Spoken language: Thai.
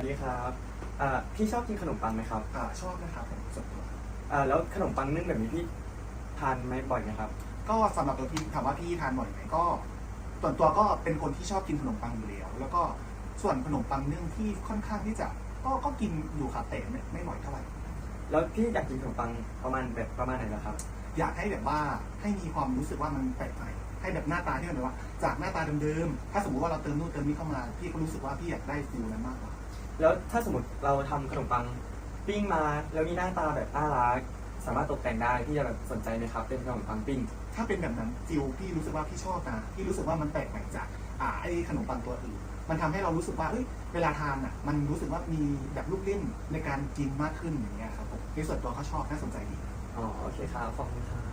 สวัสดีครับอ่าพี่ชอบกินขนมปังไหมครับอ่าชอบนะครับผมส่วนตัวอ่าแล้วขนมปังนึ่งแบบนี้พี่ทานไหมบ่อยไหมครับ ก็สำหรับตัวพี่ถามว่าพี่ทานบ่อยไหมก็ส่วนตัวก็เป็นคนที่ชอบกินขนมปังอยู่แล้ว แล้วก็ส่วนขนมปังนึ่งที่ค่อนข้างที่จะก็ก็กินอยู่ค่ะแต่ไม่ไม่บ่อยเท่าไหร่ แล้วพี่อยากกินขนมปังประมาณแบบประมาณไหนล่ะครับ อยากให้แบบว่าให้มีความรู้สึกว่ามันแปลกใหม่ให้แบบหน้าตาที่มันแบบว่า จากหน้าตาเดิมๆถ้าสมมติว่าเราเติมนู่นเติมนี่เข้ามาพี่ก็รู้สึกว่าพี่อยากได้ฟิลนั้นมากกว่า แล้วถ้าสมมติเราทำขนมปังปิ้งมาแล้วมีหน้าตาแบบน่ารักสามารถตกแต่งได้พี่จะแบบสนใจไหมครับเป็นขนมปังปิ้ง ถ้าเป็นแบบนั้นฟิลพี่รู้สึกว่าพี่ชอบนะพี่รู้สึกว่ามันแปลกใหม่จากอ่าไอ้ขนมปังตัวอื่นมันทำให้เรารู้สึกว่าเอ้ยเวลาทานอะ มันรู้สึกว่ามีแบบลูกเล่นในการกินมากขึ้นอย่างเงี้ยครับผมในส่วนตัวก็ชอบน่าสนใจดี อ๋อ โอเคครับขอบคุณครับ